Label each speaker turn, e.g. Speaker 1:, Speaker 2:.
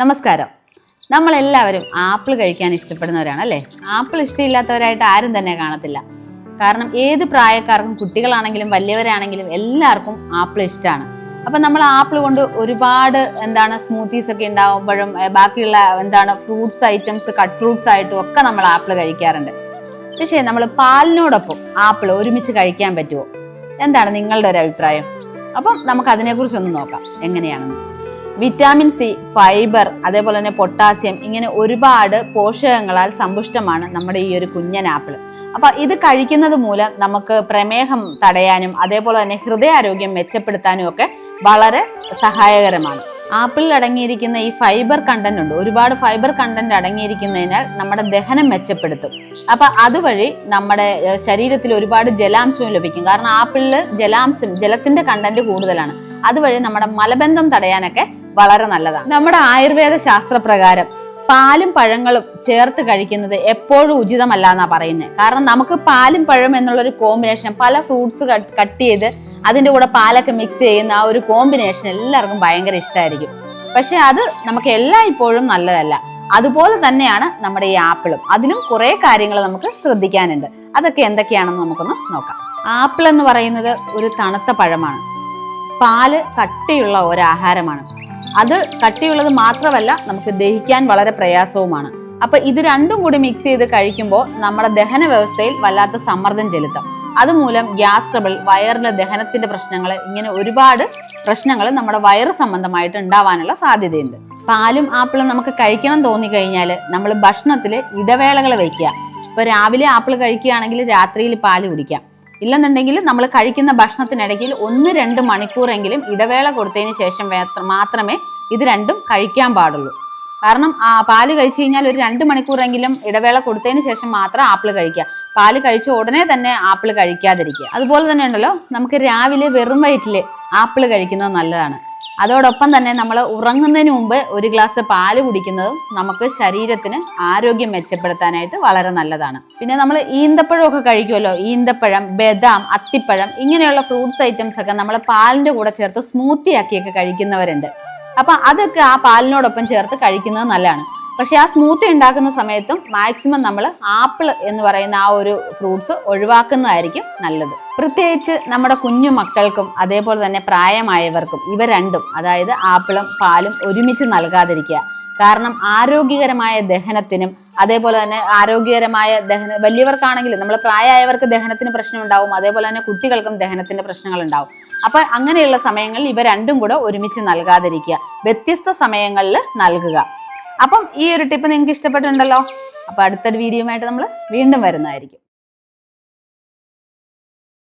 Speaker 1: നമസ്കാരം. നമ്മളെല്ലാവരും ആപ്പിൾ കഴിക്കാൻ ഇഷ്ടപ്പെടുന്നവരാണ് അല്ലേ ആപ്പിൾ ഇഷ്ടമില്ലാത്തവരായിട്ട് ആരും തന്നെ കാണത്തില്ല. കാരണം ഏത് പ്രായക്കാർക്കും കുട്ടികളാണെങ്കിലും വലിയവരാണെങ്കിലും എല്ലാവർക്കും ആപ്പിൾ ഇഷ്ടമാണ് അപ്പം നമ്മൾ ആപ്പിൾ കൊണ്ട് ഒരുപാട് എന്താണ് സ്മൂത്തീസ് ഒക്കെ ഉണ്ടാകുമ്പോഴും ബാക്കിയുള്ള എന്താണ് ഫ്രൂട്ട്സ് ഐറ്റംസ് കട്ട് ഫ്രൂട്ട്സ് ആയിട്ടും ഒക്കെ നമ്മൾ ആപ്പിൾ കഴിക്കാറുണ്ട്. പക്ഷേ നമ്മൾ പാലിനോടൊപ്പം ആപ്പിൾ ഒരുമിച്ച് കഴിക്കാൻ പറ്റുമോ? എന്താണ് നിങ്ങളുടെ ഒരു അഭിപ്രായം? അപ്പം നമുക്ക് അതിനെക്കുറിച്ചൊന്ന് നോക്കാം. എങ്ങനെയാണെന്ന്. വിറ്റാമിൻ സി ഫൈബർ അതേപോലെ തന്നെ പൊട്ടാസ്യം ഇങ്ങനെ ഒരുപാട് പോഷകങ്ങളാൽ സമ്പുഷ്ടമാണ് നമ്മുടെ ഈ ഒരു കുഞ്ഞൻ ആപ്പിൾ അപ്പൊ ഇത് കഴിക്കുന്നത് മൂലം നമുക്ക് പ്രമേഹം തടയാനും അതേപോലെ തന്നെ ഹൃദയാരോഗ്യം മെച്ചപ്പെടുത്താനും ഒക്കെ വളരെ സഹായകരമാണ്. ആപ്പിളിൽ അടങ്ങിയിരിക്കുന്ന ഈ ഫൈബർ കണ്ടന്റ് ഉണ്ട്. ഒരുപാട് ഫൈബർ കണ്ടന്റ് അടങ്ങിയിരിക്കുന്നതിനാൽ നമ്മുടെ ദഹനം മെച്ചപ്പെടുത്തും. അപ്പൊ അതുവഴി നമ്മുടെ ശരീരത്തിൽ ഒരുപാട് ജലാംശവും ലഭിക്കും. കാരണം ആപ്പിളിൽ ജലാംശം ജലത്തിന്റെ കണ്ടന്റ് കൂടുതലാണ്. അതുവഴി നമ്മുടെ മലബന്ധം തടയാനൊക്കെ വളരെ നല്ലതാണ്. നമ്മുടെ ആയുർവേദ ശാസ്ത്രപ്രകാരം പാലും പഴങ്ങളും ചേർത്ത് കഴിക്കുന്നത് എപ്പോഴും ഉചിതമല്ല എന്നാ പറയുന്നത് കാരണം നമുക്ക് പാലും പഴം എന്നുള്ള ഒരു കോമ്പിനേഷൻ പല ഫ്രൂട്ട്സ് കട്ട് ചെയ്ത് അതിന്റെ കൂടെ പാലൊക്കെ മിക്സ് ചെയ്യുന്ന ആ ഒരു കോമ്പിനേഷൻ എല്ലാവർക്കും ഭയങ്കര ഇഷ്ടമായിരിക്കും പക്ഷെ അത് നമുക്ക് എല്ലാം ഇപ്പോഴും നല്ലതല്ല. അതുപോലെ തന്നെയാണ് നമ്മുടെ ഈ ആപ്പിളും. അതിലും കുറെ കാര്യങ്ങൾ നമുക്ക് ശ്രദ്ധിക്കാനുണ്ട്. അതൊക്കെ എന്തൊക്കെയാണെന്ന് നമുക്കൊന്ന് നോക്കാം. ആപ്പിൾ എന്ന് പറയുന്നത് ഒരു തണുത്ത പഴമാണ്. പാൽ കട്ടിയുള്ള ഒരു ആഹാരമാണ് അത് കട്ടിയുള്ളത് മാത്രമല്ല നമുക്ക് ദഹിക്കാൻ വളരെ പ്രയാസവുമാണ്. അപ്പൊ ഇത് രണ്ടും കൂടി മിക്സ് ചെയ്ത് കഴിക്കുമ്പോൾ നമ്മുടെ ദഹന വ്യവസ്ഥയിൽ വല്ലാത്ത സമ്മർദ്ദം ചെലുത്താം. അതുമൂലം ഗ്യാസ് ട്രബിൾ വയറിലെ ദഹനത്തിന്റെ പ്രശ്നങ്ങൾ ഇങ്ങനെ ഒരുപാട് പ്രശ്നങ്ങൾ നമ്മുടെ വയറ് സംബന്ധമായിട്ട് ഉണ്ടാവാനുള്ള സാധ്യതയുണ്ട്. പാലും ആപ്പിളും നമുക്ക് കഴിക്കണം തോന്നി കഴിഞ്ഞാൽ നമ്മൾ ഭക്ഷണത്തിൽ ഇടവേളകൾ വയ്ക്കുക. ഇപ്പൊ രാവിലെ ആപ്പിൾ കഴിക്കുകയാണെങ്കിൽ രാത്രിയിൽ പാൽ കുടിക്കാം. ഇല്ലെന്നുണ്ടെങ്കിൽ നമ്മൾ കഴിക്കുന്ന ഭക്ഷണത്തിനിടയ്ക്ക് ഒന്ന് രണ്ട് മണിക്കൂറെങ്കിലും ഇടവേള കൊടുത്തതിന് ശേഷം മാത്രമേ ഇത് രണ്ടും കഴിക്കാൻ പാടുള്ളൂ. കാരണം ആ പാൽ കഴിച്ചു കഴിഞ്ഞാൽ ഒരു രണ്ട് മണിക്കൂറെങ്കിലും ഇടവേള കൊടുത്തതിന് ശേഷം മാത്രം ആപ്പിൾ കഴിക്കുക. പാൽ കഴിച്ച ഉടനെ തന്നെ ആപ്പിൾ കഴിക്കാതിരിക്കുക. അതുപോലെ തന്നെ ഉണ്ടല്ലോ നമുക്ക് രാവിലെ വെറും വയറ്റിൽ ആപ്പിൾ കഴിക്കുന്നത് നല്ലതാണ്. അതോടൊപ്പം തന്നെ നമ്മൾ ഉറങ്ങുന്നതിന് മുമ്പ് ഒരു ഗ്ലാസ് പാൽ കുടിക്കുന്നതും നമുക്ക് ശരീരത്തിന് ആരോഗ്യം മെച്ചപ്പെടുത്താനായിട്ട് വളരെ നല്ലതാണ്. പിന്നെ നമ്മൾ ഈന്തപ്പഴമൊക്കെ കഴിക്കുമല്ലോ? ഈന്തപ്പഴം ബദാം അത്തിപ്പഴം ഇങ്ങനെയുള്ള ഫ്രൂട്ട്സ് ഐറ്റംസ് ഒക്കെ നമ്മൾ പാലിന്റെ കൂടെ ചേർത്ത് സ്മൂത്തി ആക്കിയൊക്കെ കഴിക്കുന്നവരുണ്ട്. അപ്പം അതൊക്കെ ആ പാലിനോടൊപ്പം ചേർത്ത് കഴിക്കുന്നത് നല്ലതാണ്. പക്ഷെ ആ സ്മൂത്തി ഉണ്ടാക്കുന്ന സമയത്തും മാക്സിമം നമ്മൾ ആപ്പിൾ എന്ന് പറയുന്ന ആ ഒരു ഫ്രൂട്ട്സ് ഒഴിവാക്കുന്നതായിരിക്കും നല്ലത്. പ്രത്യേകിച്ച് നമ്മുടെ കുഞ്ഞു മക്കൾക്കും അതേപോലെ തന്നെ പ്രായമായവർക്കും ഇവ രണ്ടും അതായത് ആപ്പിളും പാലും ഒരുമിച്ച് നൽകാതിരിക്കുക. കാരണം ആരോഗ്യകരമായ ദഹനത്തിനും അതേപോലെ തന്നെ ആരോഗ്യകരമായ ദഹന വലിയവർക്കാണെങ്കിലും നമ്മൾ പ്രായമായവർക്ക് ദഹനത്തിന് പ്രശ്നം ഉണ്ടാവും അതേപോലെ തന്നെ കുട്ടികൾക്കും ദഹനത്തിന്റെ പ്രശ്നങ്ങൾ ഉണ്ടാവും. അപ്പം അങ്ങനെയുള്ള സമയങ്ങളിൽ ഇവ രണ്ടും കൂടെ ഒരുമിച്ച് നൽകാതിരിക്കുക. വ്യത്യസ്ത സമയങ്ങളിൽ നൽകുക. അപ്പം ഈ ഒരു ടിപ്പ് നിങ്ങൾക്ക് ഇഷ്ടപ്പെട്ടിട്ടുണ്ടല്ലോ. അപ്പൊ അടുത്തൊരു വീഡിയോയുമായിട്ട് നമ്മൾ വീണ്ടും വരുന്നതായിരിക്കും.